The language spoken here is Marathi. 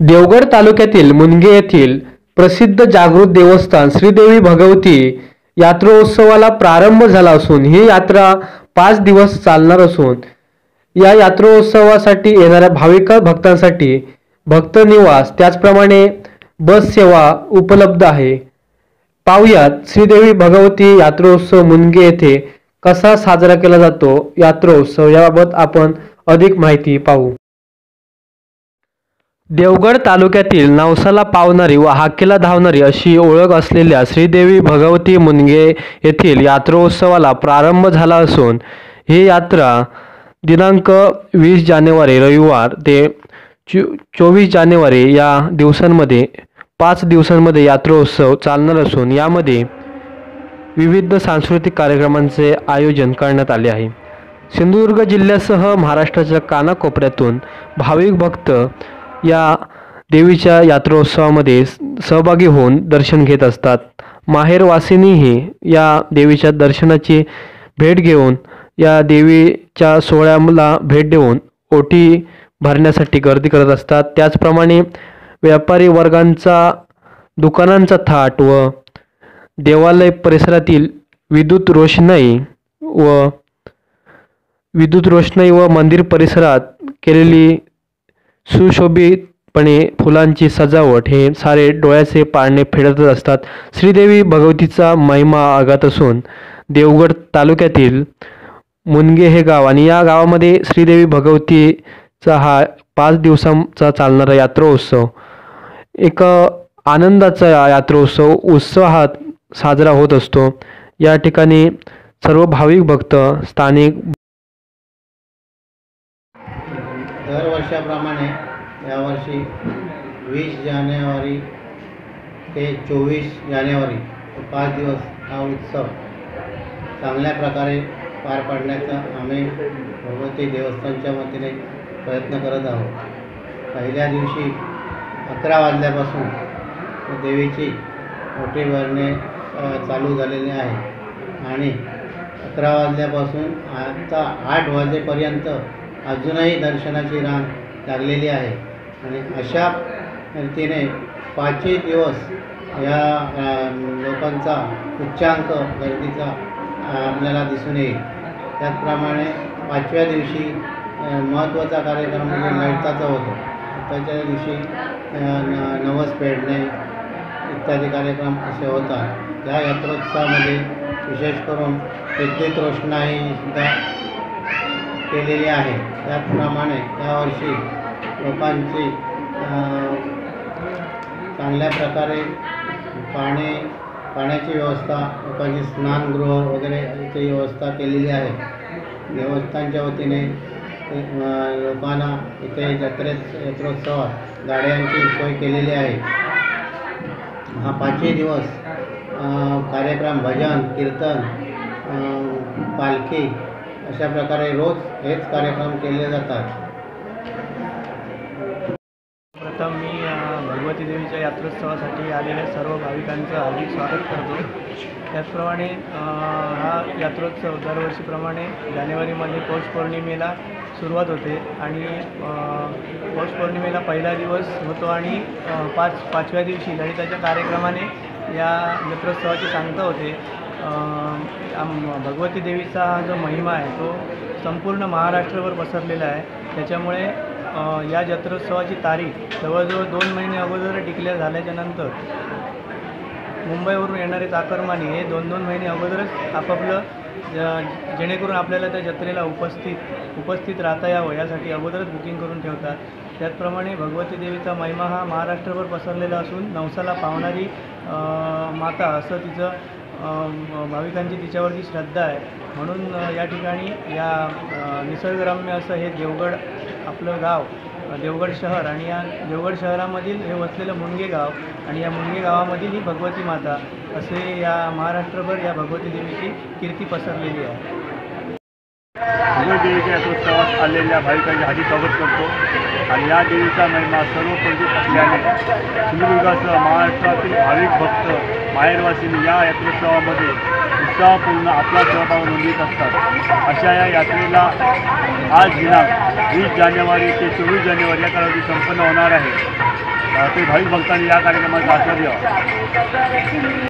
देवगड तालुक्यातील मुनगे येथील प्रसिद्ध जागृत देवस्थान श्रीदेवी भगवती यात्रोत्सवाला प्रारंभ झाला असून ही यात्रा पाच दिवस चालणार असून या यात्रोत्सवासाठी येणाऱ्या भाविक भक्तांसाठी भक्त निवास त्याचप्रमाणे बस सेवा उपलब्ध आहे. पाहुयात श्रीदेवी भगवती यात्रोत्सव मुनगे येथे कसा साजरा केला जातो यात्रोत्सव याबाबत आपण अधिक माहिती पाहू. देवगड तालुक्यातील नवसाला पावणारी व हाकेला धावणारी अशी ओळख असलेल्या श्रीदेवी भगवती मुनगे येथील यात्रोत्सवाला प्रारंभ झाला असून ही यात्रा दिनांक वीस जानेवारी रविवार ते चो चोवीस जानेवारी या दिवसांमध्ये पाच दिवसांमध्ये यात्रोत्सव चालणार असून यामध्ये विविध सांस्कृतिक कार्यक्रमांचे आयोजन करण्यात आले आहे. सिंधुदुर्ग जिल्ह्यासह महाराष्ट्राच्या कानाकोपऱ्यातून भाविक भक्त या देवीच्या यात्रोत्सवामध्ये स- सहभागी होऊन दर्शन घेत असतात. माहेरवासिनीही या देवीच्या दर्शनाची भेट घेऊन या देवीच्या सोहळ्याला भेट देऊन ओटी भरण्यासाठी गर्दी करत असतात. त्याचप्रमाणे व्यापारी वर्गांचा दुकानांचा थाट व देवालय परिसरातील विद्युत रोषणाई व विद्युत रोषणाई व मंदिर परिसरात केलेली सुशोभितपणे फुलांची सजावट हे सारे डोळ्याचे पारणे फेडतच असतात. श्रीदेवी भगवतीचा महिमा आगात असून देवगड तालुक्यातील मुनगे हे गाव आणि या गावामध्ये श्रीदेवी भगवतीचा हा पाच दिवसांचा चालणारा यात्रोत्सव एक आनंदाचा यात्रोत्सव उत्साहात साजरा होत असतो. या ठिकाणी सर्व भाविक भक्त स्थानिक वर्षाप्रमाणे यावर्षी वीस जानेवारी ते चोवीस जानेवारी पाच दिवस हा उत्सव चांगल्या प्रकारे पार पाडण्याचा आम्ही भगवती देवस्थानच्या वतीने प्रयत्न करत आहोत. पहिल्या दिवशी अकरा वाजल्यापासून देवीची मोठी भरणे चालू झालेली आहे. आणि अकरा वाजल्यापासून आता आठ वाजेपर्यंत अजूनही दर्शनाची रांग लागलेली आहे. आणि अशा रीतीने पाचही दिवस या लोकांचा उच्चांक गर्दीचा आपल्याला दिसून येईल. त्याचप्रमाणे पाचव्या दिवशी महत्त्वाचा कार्यक्रम म्हणजे ललिताचा होतो. त्याच्या दिवशी न नवस पेडणे इत्यादी कार्यक्रम असे होतात. या यात्रोत्सवामध्ये विशेष करून विद्युत रोषणाईसुद्धा केलेली आहे. त्याचप्रमाणे यावर्षी लोकांची चांगल्या प्रकारे पाणी पाण्याची व्यवस्था लोकांची स्नानगृह वगैरे याची व्यवस्था केलेली आहे. देवस्थानच्या वतीने लोकांना इथे जत्रेत यात्रोत्सवात गाड्यांची सोय केलेली आहे. हा पाचही दिवस कार्यक्रम भजन कीर्तन पालखी अशा प्रकारे रोज हेच कार्यक्रम केले जातात. प्रथम मी भगवती देवीच्या यात्रोत्सवासाठी आलेल्या सर्व भाविकांचं हार्दिक स्वागत करतो. त्याचप्रमाणे हा यात्रोत्सव दरवर्षीप्रमाणे जानेवारीमध्ये पौष पौर्णिमेला सुरुवात होते आणि पौष पौर्णिमेला पहिला दिवस होतो आणि पाच पाचव्या दिवशी ललिताच्या कार्यक्रमाने या यात्रोत्सवाची सांगता होते. आम भगवती देवीचा हा जो महिमा आहे तो संपूर्ण महाराष्ट्रभर पसरलेला आहे. त्याच्यामुळे या जत्रोत्सवाची तारीख जवळजवळ दोन महिने अगोदर डिक्लेअर झाल्याच्यानंतर मुंबईवरून येणारे चाकरमानी हे दोन दोन महिने अगोदरच आपापलं ज- जेणेकरून आपल्याला त्या जत्रेला उपस्थित उपस्थित राहता यावं यासाठी अगोदरच बुकिंग करून ठेवतात. त्याचप्रमाणे भगवती देवीचा महिमा हा महाराष्ट्रभर पसरलेला असून नवसाला पावणारी माता असं तिचं भाविकांची तिच्यावरती श्रद्धा आहे. म्हणून या ठिकाणी या निसर्गरम्य असं हे देवगड आपलं गाव देवगड शहर आणि या देवगड शहरामधील हे वसलेलं मुनगे गाव आणि या मुनगे गावामधील ही भगवती माता असे या महाराष्ट्रभर या भगवती देवीची कीर्ती पसरलेली आहे. भगवत देवीच्या यात्रोत्सवात आलेल्या भाविकांचे हाजी स्वागत करतो. आणि या देवीचा महिमा सर्व परिचित असल्याने सिंधुदुर्गासह महाराष्ट्रातील भाविक भक्त माहेरवासींनी या यात्रोत्सवामध्ये उत्साहपूर्ण आपला सहभाग नोंदवित असतात. अशा या यात्रेला आज दिनांक वीस जानेवारी ते चोवीस जानेवारी या कालावधी संपन्न होणार आहे. ते भाविक भक्तांनी या कार्यक्रमाचा आचार्य